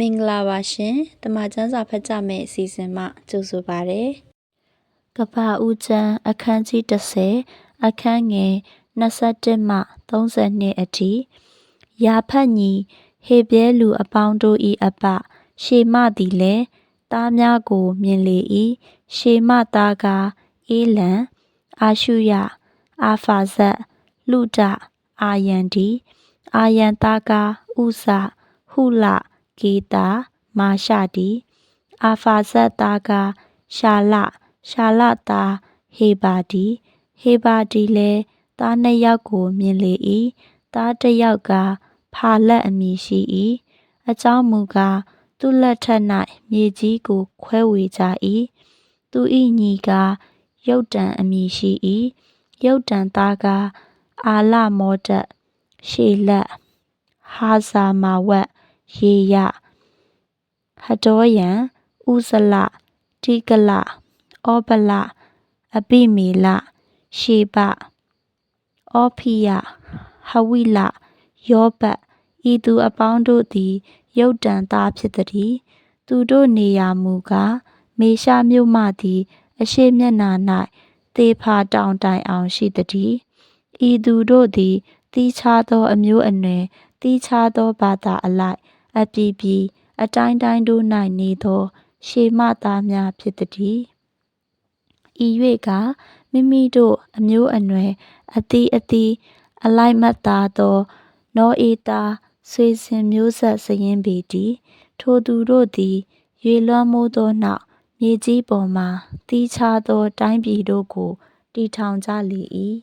မင်္ဂလာပါရှင်တမချန်းစာဖတ်ကြမယ့်အစီအစဉ်မှကြိုဆိုပါရစေ။ကပ္ပဦးချမ်းအခန်းကြီး30အခန်းငယ်21မှ32အထိရာဖတ်ညီဟေပြဲလူအပေါင်းတို့၏အပရှေမသည်လည်းတားများကိုမြင်လေ၏ရှေမသားကအေးလံအာရှုရအာဖာဇတ်လူဒအာယန်ဒီအာယန်သားကဥစဟုလ ဂေတာ မာရှတီအာဖာဇတ်သားကရှာလရှာလသားဟေဘာဒီဟေဘာဒီလည်းသားနှစ်ယောက်ကိုမြင်လေ၏သားတစ်ယောက်ကဖာလက်အမည်ရှိ၏အကြောင်းမူကားသူ့လက်ထက်၌မြေကြီးကိုခွဲဝေကြ၏သူ၏ညီကယုတ်တံအမည်ရှိ၏ယုတ်တံသားကအာလမောဒတ်ရှေလက်ဟာဇာမာဝတ် ရေယဟတောယံဥဇလတိကလဩပလအပိမေလရှေဘဩဖိယဟဝိလယောဘဤသူအပေါင်းတို့သည်ယုတ်တန်သားဖြစ်သည်သူတို့နေရာမူကားမေရှာမြို့မှသည် အရှိမျက်နှာ၌သေဖာတောင်တိုင်အောင်ရှိသည်ဤသူတို့သည်တီးခြားသောအမျိုးအနွယ်တီးခြားသောဘာသာအလိုက် အပြည်ပြည်အတိုင်းတိုင်းတို့၌နေသော ရှေမသားများဖြစ်သည်ဤ၍ကမိမိတို့အမျိုးအနွယ်အသီးအသီးအလိုက်မတ်သားသောနောအေသားဆွေစဉ်မျိုးဆက်စရင်ပေတည်ထိုသူတို့သည်ရေလွှမ်းမိုးသောနောက်မြေကြီးပေါ်မှတီးခြားသောတိုင်းပြည်တို့ကိုတည်ထောင်ကြလေ၏